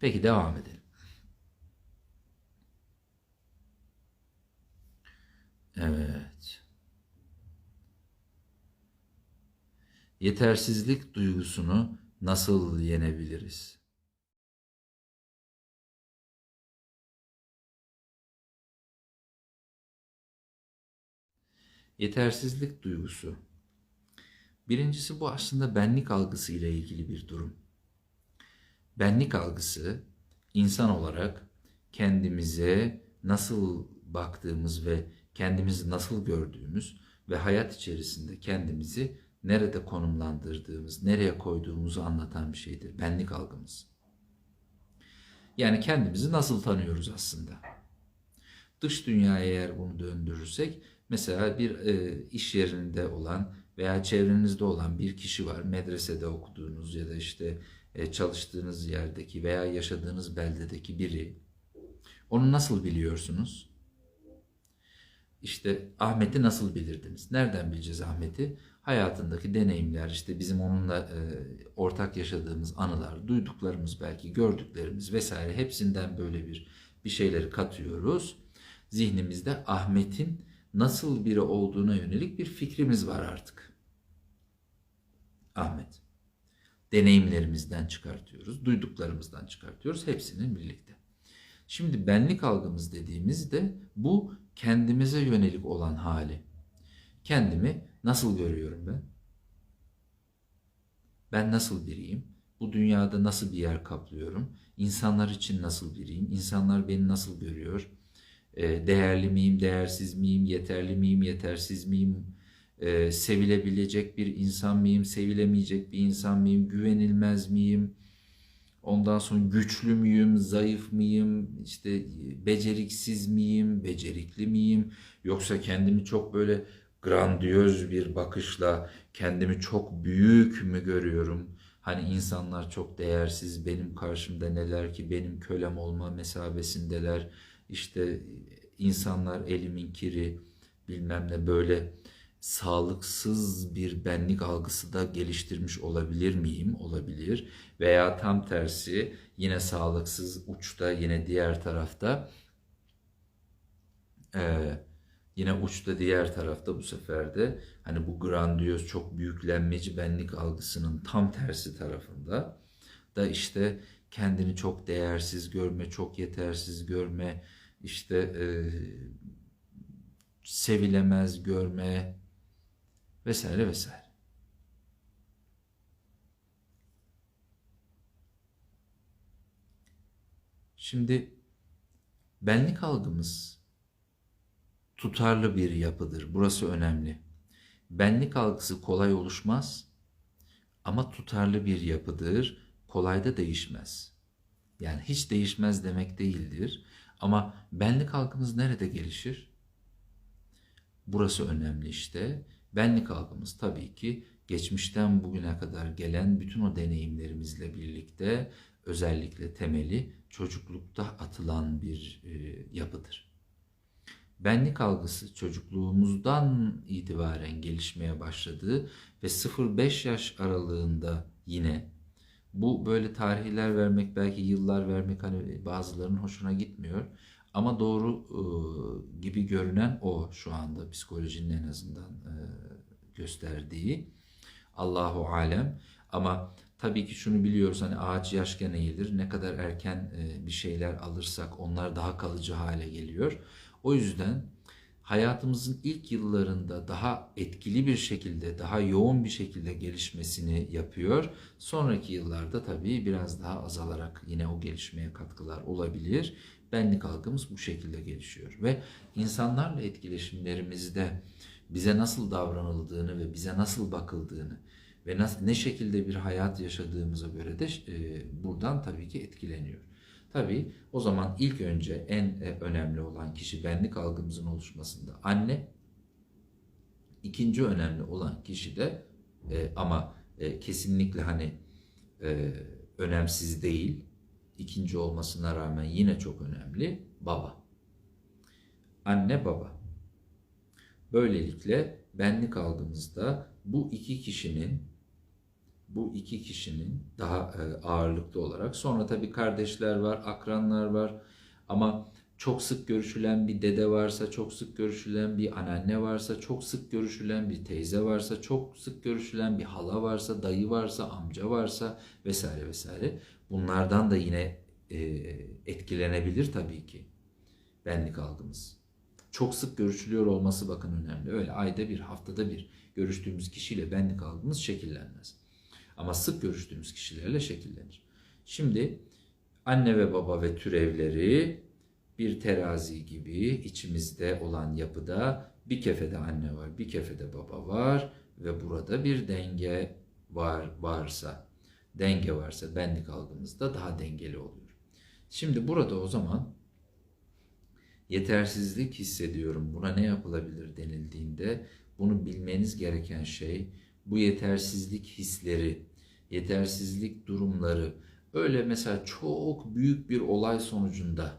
Peki devam edelim. Evet. Yetersizlik duygusunu nasıl yenebiliriz? Yetersizlik duygusu. Birincisi bu aslında benlik algısı ile ilgili bir durum. Benlik algısı insan olarak kendimize nasıl baktığımız ve kendimizi nasıl gördüğümüz ve hayat içerisinde kendimizi nerede konumlandırdığımız, nereye koyduğumuzu anlatan bir şeydir. Benlik algımız. Yani kendimizi nasıl tanıyoruz aslında? Dış dünyaya eğer bunu döndürürsek, mesela bir e, iş yerinde olan veya çevrenizde olan bir kişi var, medresede okuduğunuz ya da işte e, çalıştığınız yerdeki veya yaşadığınız beldedeki biri. Onu nasıl biliyorsunuz? İşte Ahmet'i nasıl bilirdiniz? Nereden bileceğiz Ahmet'i? Hayatındaki deneyimler, işte bizim onunla e, ortak yaşadığımız anılar, duyduklarımız belki, gördüklerimiz vesaire hepsinden böyle bir bir şeyleri katıyoruz. Zihnimizde Ahmet'in nasıl biri olduğuna yönelik bir fikrimiz var artık. Ahmet. Deneyimlerimizden çıkartıyoruz, duyduklarımızdan çıkartıyoruz hepsinin birlikte. Şimdi benlik algımız dediğimizde bu kendimize yönelik olan hali. Kendimi nasıl görüyorum ben? Ben nasıl biriyim? Bu dünyada nasıl bir yer kaplıyorum? İnsanlar için nasıl biriyim? İnsanlar beni nasıl görüyor? Ee, değerli miyim, değersiz miyim, yeterli miyim, yetersiz miyim? Ee, sevilebilecek bir insan mıyım, sevilemeyecek bir insan mıyım, güvenilmez miyim? Ondan sonra güçlü müyüm, zayıf mıyım, işte beceriksiz miyim, becerikli miyim? Yoksa kendimi çok böyle grandiyöz bir bakışla kendimi çok büyük mü görüyorum? Hani insanlar çok değersiz, benim karşımda neler ki benim kölem olma mesabesindeler. İşte insanlar elimin kiri bilmem ne böyle sağlıksız bir benlik algısı da geliştirmiş olabilir miyim? Olabilir. Veya tam tersi yine sağlıksız uçta yine diğer tarafta e, yine uçta diğer tarafta bu sefer de hani bu grandiyöz çok büyüklenmeci benlik algısının tam tersi tarafında da işte kendini çok değersiz görme, çok yetersiz görme, işte e, sevilemez görme vesaire vesaire. Şimdi benlik algımız tutarlı bir yapıdır. Burası önemli. Benlik algısı kolay oluşmaz ama tutarlı bir yapıdır. Kolay da değişmez. Yani hiç değişmez demek değildir. Ama benlik algımız nerede gelişir? Burası önemli işte. Benlik algımız tabii ki geçmişten bugüne kadar gelen bütün o deneyimlerimizle birlikte özellikle temeli çocuklukta atılan bir e, yapıdır. Benlik algısı çocukluğumuzdan itibaren gelişmeye başladı ve 0-5 yaş aralığında yine bu böyle tarihler vermek belki yıllar vermek hani bazılarının hoşuna gitmiyor. Ama doğru e, gibi görünen o şu anda psikolojinin en azından e, gösterdiği. Allahu alem. Ama tabii ki şunu biliyoruz hani ağaç yaşken eğilir. Ne kadar erken e, bir şeyler alırsak onlar daha kalıcı hale geliyor. O yüzden hayatımızın ilk yıllarında daha etkili bir şekilde, daha yoğun bir şekilde gelişmesini yapıyor. Sonraki yıllarda tabii biraz daha azalarak yine o gelişmeye katkılar olabilir. Benlik algımız bu şekilde gelişiyor ve insanlarla etkileşimlerimizde bize nasıl davranıldığını ve bize nasıl bakıldığını ve nasıl, ne şekilde bir hayat yaşadığımıza göre de e, buradan tabii ki etkileniyor. Tabii o zaman ilk önce en e, önemli olan kişi benlik algımızın oluşmasında anne. İkinci önemli olan kişi de e, ama e, kesinlikle hani e, önemsiz değil. İkinci olmasına rağmen yine çok önemli baba. Anne baba. Böylelikle benlik algımızda bu iki kişinin bu iki kişinin daha e, ağırlıklı olarak sonra tabii kardeşler var, akranlar var ama çok sık görüşülen bir dede varsa, çok sık görüşülen bir anneanne varsa, çok sık görüşülen bir teyze varsa, çok sık görüşülen bir hala varsa, dayı varsa, amca varsa vesaire vesaire. Bunlardan da yine e, etkilenebilir tabii ki benlik algımız. Çok sık görüşülüyor olması bakın önemli. Öyle ayda bir, haftada bir görüştüğümüz kişiyle benlik algımız şekillenmez. Ama sık görüştüğümüz kişilerle şekillenir. Şimdi anne ve baba ve türevleri bir terazi gibi içimizde olan yapıda bir kefede anne var, bir kefede baba var ve burada bir denge var varsa, denge varsa benlik algımızda daha dengeli oluyor. Şimdi burada o zaman yetersizlik hissediyorum. Buna ne yapılabilir denildiğinde bunu bilmeniz gereken şey bu yetersizlik hisleri, yetersizlik durumları öyle mesela çok büyük bir olay sonucunda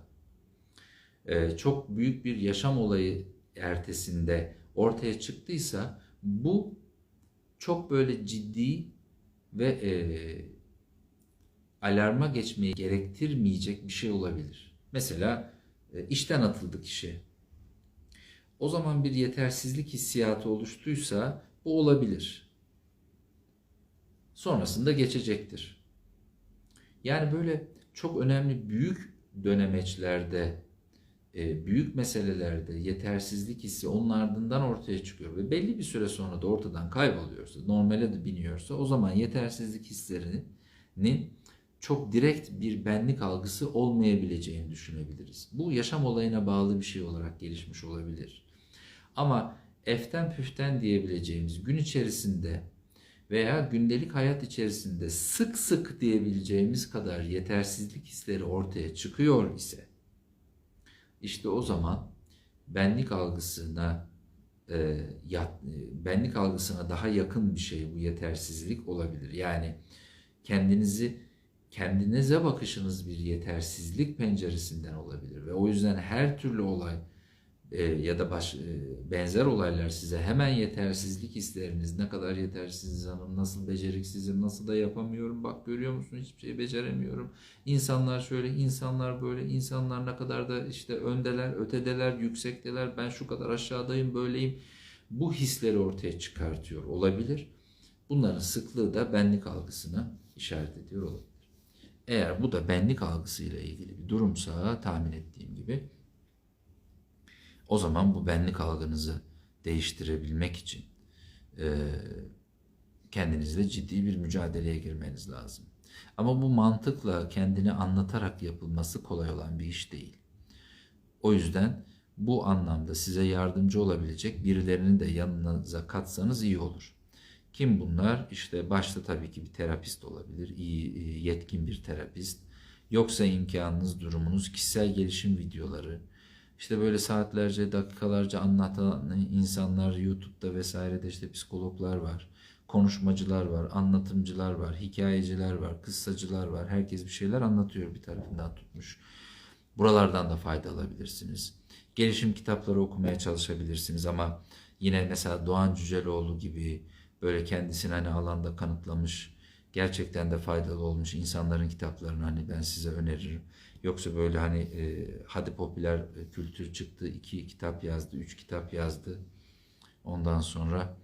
e, çok büyük bir yaşam olayı ertesinde ortaya çıktıysa bu çok böyle ciddi ve e, alarma geçmeyi gerektirmeyecek bir şey olabilir. Mesela e, işten atıldı kişi. O zaman bir yetersizlik hissiyatı oluştuysa bu olabilir. Sonrasında geçecektir. Yani böyle çok önemli büyük dönemeçlerde, e, büyük meselelerde yetersizlik hissi onun ardından ortaya çıkıyor ve belli bir süre sonra da ortadan kayboluyorsa, normale de biniyorsa o zaman yetersizlik hislerinin çok direkt bir benlik algısı olmayabileceğini düşünebiliriz. Bu yaşam olayına bağlı bir şey olarak gelişmiş olabilir. Ama eften püften diyebileceğimiz gün içerisinde veya gündelik hayat içerisinde sık sık diyebileceğimiz kadar yetersizlik hisleri ortaya çıkıyor ise işte o zaman benlik algısına e, yat, e, benlik algısına daha yakın bir şey bu yetersizlik olabilir. Yani kendinizi kendinize bakışınız bir yetersizlik penceresinden olabilir ve o yüzden her türlü olay e, ya da baş, e, benzer olaylar size hemen yetersizlik hisleriniz ne kadar yetersiziz hanım nasıl beceriksizim nasıl da yapamıyorum bak görüyor musun hiçbir şey beceremiyorum. İnsanlar şöyle insanlar böyle insanlar ne kadar da işte öndeler ötedeler yüksekteler ben şu kadar aşağıdayım böyleyim. Bu hisleri ortaya çıkartıyor olabilir. Bunların sıklığı da benlik algısına işaret ediyor olabilir. Eğer bu da benlik algısıyla ilgili bir durumsa tahmin ettiğim gibi o zaman bu benlik algınızı değiştirebilmek için e, kendinizle ciddi bir mücadeleye girmeniz lazım. Ama bu mantıkla kendini anlatarak yapılması kolay olan bir iş değil. O yüzden bu anlamda size yardımcı olabilecek birilerini de yanınıza katsanız iyi olur. Kim bunlar? İşte başta tabii ki bir terapist olabilir, iyi yetkin bir terapist. Yoksa imkanınız, durumunuz, kişisel gelişim videoları, işte böyle saatlerce, dakikalarca anlatan insanlar YouTube'da vesairede işte psikologlar var, konuşmacılar var, anlatımcılar var, hikayeciler var, kıssacılar var. Herkes bir şeyler anlatıyor bir tarafından tutmuş. Buralardan da fayda alabilirsiniz. Gelişim kitapları okumaya çalışabilirsiniz ama yine mesela Doğan Cüceloğlu gibi böyle kendisini hani alanda kanıtlamış, gerçekten de faydalı olmuş insanların kitaplarını hani ben size öneririm. Yoksa böyle hani e, hadi popüler kültür çıktı, iki kitap yazdı, üç kitap yazdı. Ondan sonra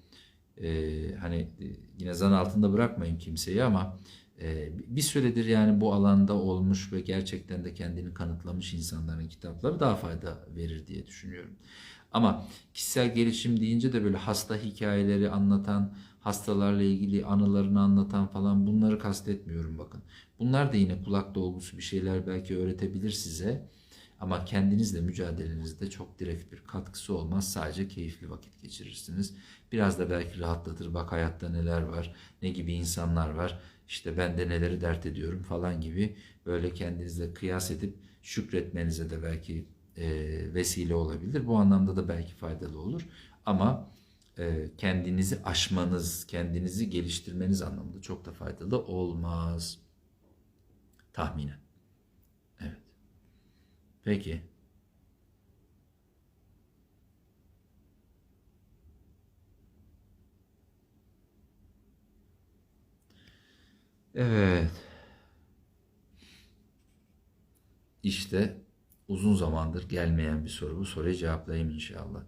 e, hani e, yine zan altında bırakmayın kimseyi ama e, bir süredir yani bu alanda olmuş ve gerçekten de kendini kanıtlamış insanların kitapları daha fayda verir diye düşünüyorum. Ama kişisel gelişim deyince de böyle hasta hikayeleri anlatan, hastalarla ilgili anılarını anlatan falan bunları kastetmiyorum bakın. Bunlar da yine kulak dolgusu bir şeyler belki öğretebilir size. Ama kendinizle mücadelenizde çok direkt bir katkısı olmaz. Sadece keyifli vakit geçirirsiniz. Biraz da belki rahatlatır. Bak hayatta neler var, ne gibi insanlar var. İşte ben de neleri dert ediyorum falan gibi böyle kendinizle kıyas edip şükretmenize de belki e, vesile olabilir. Bu anlamda da belki faydalı olur. Ama kendinizi aşmanız, kendinizi geliştirmeniz anlamında çok da faydalı olmaz. Tahminen. Evet. Peki. Evet. İşte uzun zamandır gelmeyen bir soru. Bu soruyu cevaplayayım inşallah.